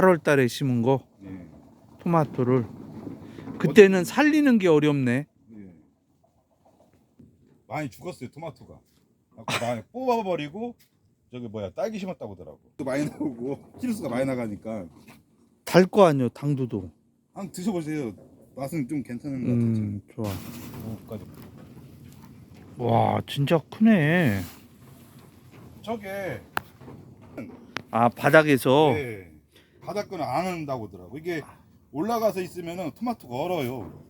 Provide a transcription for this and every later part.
8월 달에 심은 거 예. 토마토를 그때는 살리는 게 어렵네. 예. 많이 죽었어요 토마토가. 아까 많이 뽑아버리고 저기 뭐야 딸기 심었다고 하더라고. 또 많이 나오고 키로수가 많이 나가니까 달 거 아니요 당도도. 한번 드셔보세요. 맛은 좀 괜찮은 것 같아요. 음 좋아. 뭐까지. 와 진짜 크네. 저게 아 바닥에서 예, 바닥거는 안 한다고 하더라고. 이게 올라가서 있으면은 토마토가 얼어요.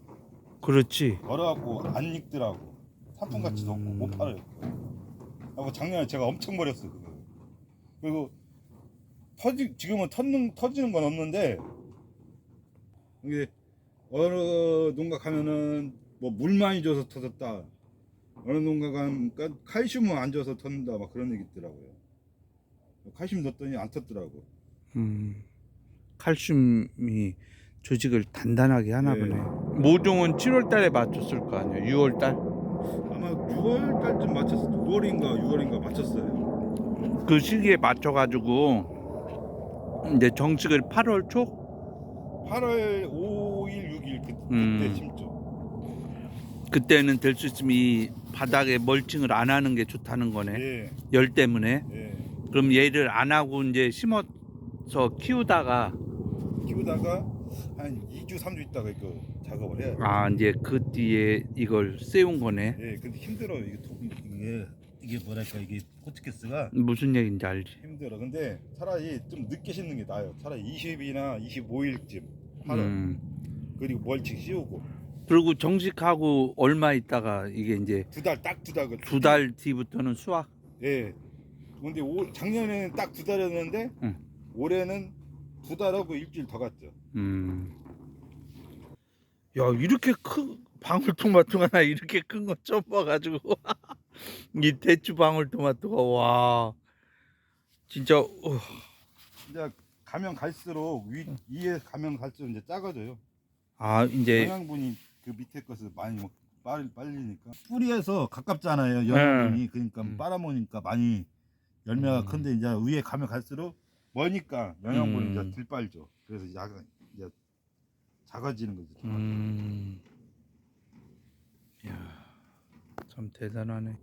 그렇지. 얼어갖고 안 익더라고. 산풍같이도 없고 음. 못 팔아요. 하고 작년에 제가 엄청 버렸어 그거. 그리고 터지 지금은 터는 터지는 건 없는데 이게 어느 농가 가면은 뭐 물 많이 줘서 터졌다. 어느 농가 가면 칼슘을 안 줘서 터진다 막 그런 얘기 있더라고요. 칼슘 넣었더니 안 텄더라고. 음 칼슘이 조직을 단단하게 하나 예. 보네. 모종은 7월 달에 맞췄을 거 아니야. 6월 달. 아마 6월 달쯤 맞췄어. 6월인가 6월인가 맞췄어요. 그 시기에 맞춰 가지고 이제 정식을 8월 초 8월 5일 6일 그, 그때 음. 심죠. 그때는 될 수 있으면 이 바닥에 멀칭을 안 하는 게 좋다는 거네. 예, 열 때문에. 예. 그럼 얘를 안 하고 이제 심어서 키우다가 키우다가 한 2주 3주 있다가 이거 작업을 해야 돼. 아 이제 그 뒤에 이걸 세운 거네. 예, 근데 힘들어 이게 도- 이게 이게 뭐랄까 이게 호치키스가 무슨 얘기인지 알지? 힘들어. 근데 차라리 좀 늦게 심는 게 나아요. 차라리 20일이나 25일쯤 팔아. 음. 그리고 멀칭 씌우고 그리고 정식하고 얼마 있다가 이게 이제 두 달 딱 두 달. 두 달 뒤부터는 수확. 예. 근데 올, 작년에는 딱 두 달이었는데 응. 올해는 두 달하고 일주일 더 갔죠. 음. 야 이렇게 큰 방울토마토가 나 이렇게 큰 거 처음 봐가지고 이 대추 방울토마토가 와 진짜 어, 이제 가면 갈수록 위 위에 가면 갈수록 이제 작아져요. 아 이제 영양분이 그 밑에 것을 많이 먹 빨리 빨리니까 뿌리에서 가깝잖아요. 영양분이 그러니까 음. 빨아먹으니까 많이 열매가 음. 큰데 이제 위에 가면 갈수록 머니까 영양분이 음. 이제 덜 빨죠. 그래서 약간 이제 작아지는 거죠. 음. 야 참 대단하네.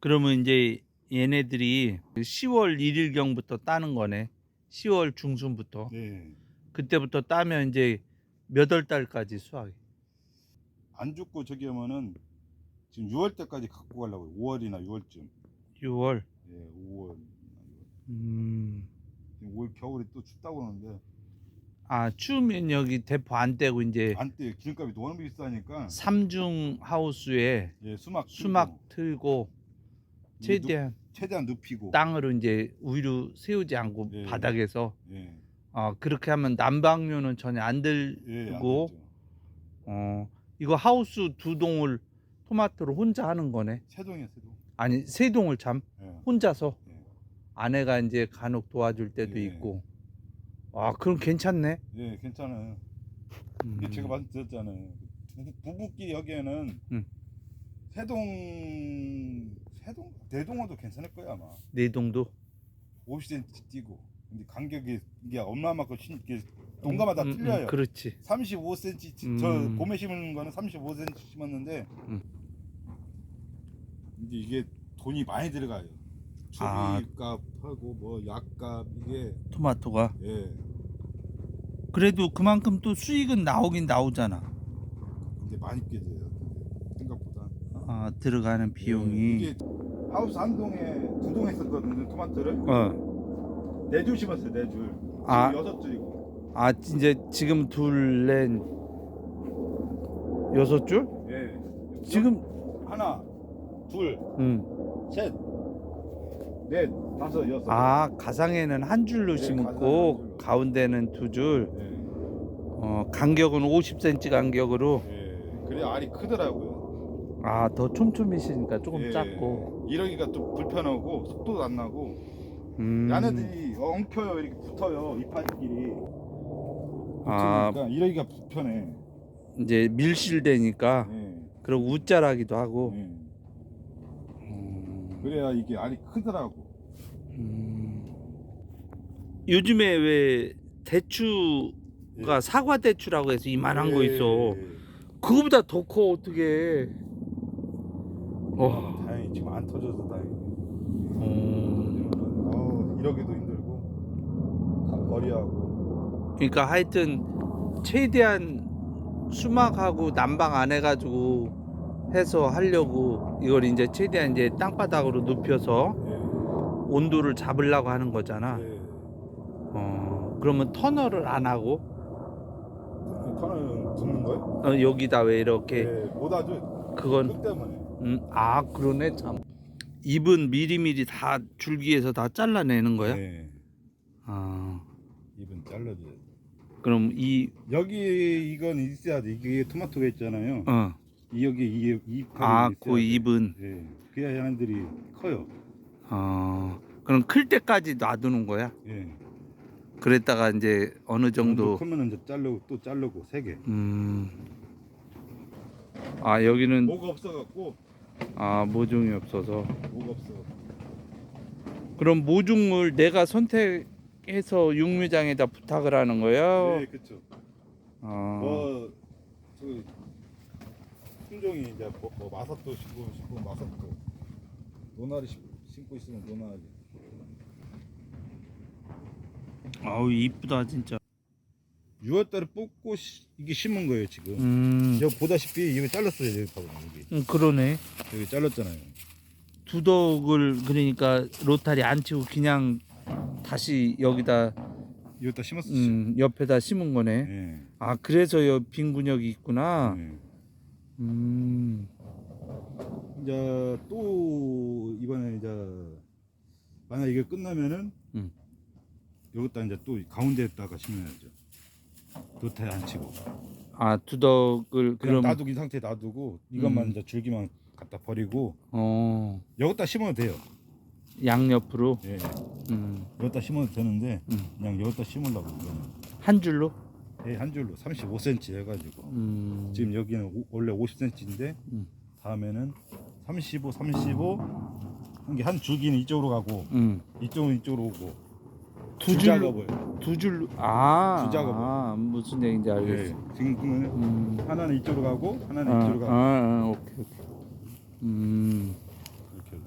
그러면 이제 얘네들이 10월 1일 경부터 따는 거네. 10월 중순부터 네. 그때부터 따면 이제 몇 월 달까지 수확이. 안 죽고 저기 하면은 지금 6월 때까지 갖고 가려고 5월이나 6월쯤. 6월. 예, 5월. 음. 올 겨울에 또 춥다고 하는데 아 추우면 여기 대포 안 떼고 이제 안 떼요. 기름값이 너무 비싸니까 삼중 하우스에 예, 수막 수막 틀고 최대한 눕- 최대한 눕히고 땅으로 이제 위로 세우지 않고 예. 바닥에서 예. 어 그렇게 하면 난방료는 전혀 안 들고 예, 안 되죠. 어 이거 하우스 두 동을 토마토를 혼자 하는 거네. 세동이야, 세동. 아니 세 동을 참 예. 혼자서 예. 아내가 이제 간혹 도와줄 때도 예. 있고. 아 그럼 괜찮네. 예, 괜찮아요. 음. 제가 말씀드렸잖아요. 부부, 부부끼리 여기에는 음. 세동 세동 대동어도 괜찮을 거야 아마. 네 동도. 50cm 뛰고. 근데 간격이 이게 얼마만큼 신 이게 농가마다 음, 음, 틀려요. 그렇지. 35cm 저 음. 봄에 심은 거는 35cm 심었는데 음. 이제 이게 돈이 많이 들어가요. 아. 초기값하고 뭐 약값 이게 토마토가. 예 그래도 그만큼 또 수익은 나오긴 나오잖아. 근데 많이 깨져요. 생각보다. 아 들어가는 예, 비용이. 이게 하우스 한 동에 두 동 했었거든요 토마토를 어. 네 줄 심었어요 네 줄. 아. 지금 여섯 줄이고. 아 이제 지금 둘넷 여섯 줄? 예. 지금 하나, 둘, 음. 셋, 넷, 다섯, 여섯. 아 가상에는 한 줄로 네, 심고 가상에 한 줄로. 가운데는 두 줄. 예. 어 간격은 50cm 간격으로. 예. 그래 알이 크더라고요. 아 더 촘촘해지니까 조금 예. 작고. 이러기가 좀 불편하고 속도도 안 나고 음. 야네들이 엉켜요 이렇게 붙어요 이파리끼리. 아. 이러기가 불편해. 이제 밀실되니까 예. 그리고 웃자라기도 하고. 예. 음. 그래야 이게 알이 크더라고. 음. 요즘에 왜 대추가 사과 대추라고 해서 이만한 거 있어. 예. 그거보다 더 커 어떻게? 와. 다행히 지금 안 터져서 다행히. 어. 어, 이러기도 힘들고 다 버리하고. 그러니까 하여튼 최대한 수막하고 난방 안 해가지고 해서 하려고 이걸 이제 최대한 이제 땅바닥으로 눕혀서 예. 온도를 잡으려고 하는 거잖아. 예. 어. 그러면 터널을 안 하고 터널 붓는 거요? 어, 여기다 왜 이렇게 예. 못하죠. 그건 끝 때문에. 음, 아 그러네 참. 입은 미리미리 다 줄기에서 다 잘라내는 거야? 예. 아 입은 잘라줘야 돼. 그럼 이 여기 이건 있어야 돼. 이게 토마토가 있잖아요. 어. 이 여기 이 이. 아, 그 입은 예. 그래야 얘네들이 커요. 어. 그럼 클 때까지 놔두는 거야? 예. 그랬다가 이제 어느 정도 크면 이제 자르고 또 자르고 세 개. 음. 아 여기는 뭐가 없어갖고 아 모종이 없어서 뭐가 없어. 그럼 모종을 내가 선택해서 육묘장에다 부탁을 하는 거야? 예, 그렇죠. 어. 뭐, 저 품종이 이제 뭐, 뭐 마사토 심고 싶고 마사토 노나리 심- 심고 있으면 노나리. 아우 이쁘다 진짜. 6월달에 뽑고 시- 이게 심은 거예요 지금. 음. 여기 보다시피 이거 잘랐어요 여기 봐봐 여기 음, 그러네. 여기 잘랐잖아요. 두덕을 그러니까 로타리 안 치고 그냥 다시 여기다 이거 다 심었어. 음, 옆에다 심은 거네. 예. 아 그래서 여빈 군역이 있구나. 예. 음. 이제 또 이번에 이제 만약 이게 끝나면은 음. 여기다 이제 또 가운데에다가 심어야죠. 노타에 안 치고. 아 두덕을 그럼 이 상태에 놔두고 이것만 음. 이제 줄기만 갖다 버리고 어 여기다 심어도 돼요. 양옆으로 예. 음. 여기다 심어도 되는데 음. 그냥 여기다 심으려고 이거는. 한 줄로. 예, 한 줄로 35cm 해가지고 음. 지금 여기는 오- 원래 50cm인데 음. 다음에는 35, 35 한 게 한 줄기는 이쪽으로 가고 음. 이쪽은 이쪽으로 오고 두 줄 작업을. 두 줄로 아, 줄 작업을. 아 무슨 얘기인지 예. 알겠어. 지금 보면 음. 하나는 이쪽으로 가고 하나는 아, 이쪽으로 아, 가고 아, 오케이 오케이. 음. 이렇게 해서.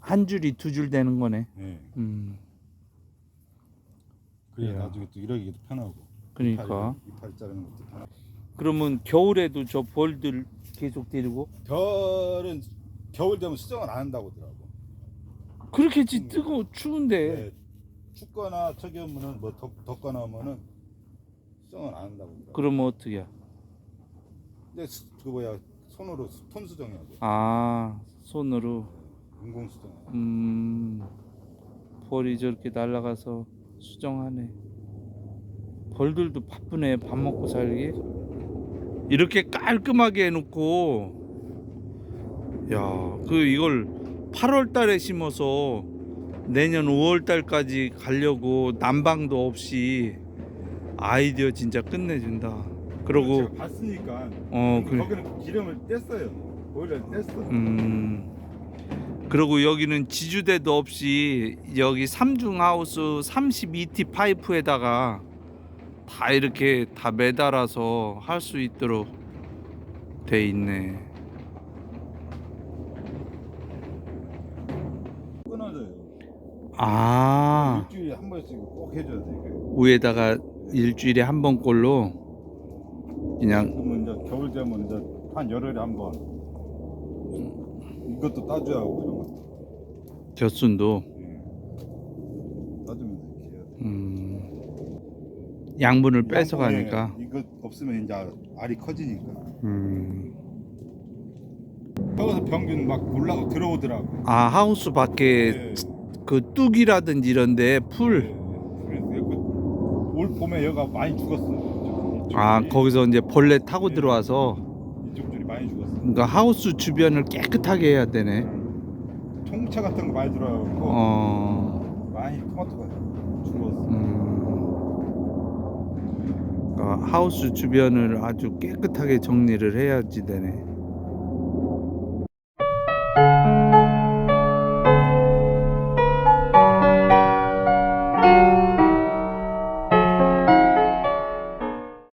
한 줄이 두 줄 되는 거네. 예. 음. 그래야 이야. 나중에 또 이러기도 편하고. 그러니까. 이파리, 자르는 것도 편하고. 그러면 겨울에도 저 벌들 계속 데리고 별은 겨울 되면 수정을 안 한다고 하더라고. 그렇겠지 뜨거 추운데 예. 춥거나 저기 하면은 뭐 덥, 덥거나 하면은 수정을 안 한다고 하더라고. 그러면 어떻게? 근데 수- 그 뭐야 손으로 수- 톤 수정해야 돼. 아 손으로 인공 수정. 음 벌이 저렇게 날아가서 수정하네. 벌들도 바쁘네 밥 먹고 살기. 이렇게 깔끔하게 해놓고 야 그 이걸 8월 달에 심어서 내년 5월 달까지 가려고 난방도 없이 아이디어 진짜 끝내준다. 그러고 제가 봤으니까. 어 그래. 거기는 기름을 뗐어요. 보일러 뗐어. 음. 그리고 여기는 지주대도 없이 여기 삼중 하우스 32T 파이프에다가 다 이렇게 다 매달아서 할 수 있도록 돼 있네. 끊어져요. 아 일주일에 한 번씩 꼭 해줘야 돼. 이게. 위에다가 일주일에 한 번 꼴로 그냥 그러면 이제 겨울 되면 이제 한 열흘에 한 번. 이것도 따줘야 하고 이런 것도. 젖순도 예. 따주면 이렇게 해야 돼. 음, 양분을 빼서 양분에 가니까. 이거 없으면 이제 알이 커지니까. 음. 거기서 병균 막 올라가 들어오더라고. 아 하우스 밖에 예. 그 뚝이라든지 이런데 풀. 예. 그래서 그 올 봄에 얘가 많이 죽었어. 이쪽, 아. 거기서 이제 벌레 타고 예. 들어와서 이쪽 줄이 많이 죽었어. 그러니까 하우스 주변을 깨끗하게 해야 되네. 통차 같은 거 많이 들어가고 어, 많이 토마토가 죽었어. 음, 그러니까 하우스 주변을 아주 깨끗하게 정리를 해야지 되네.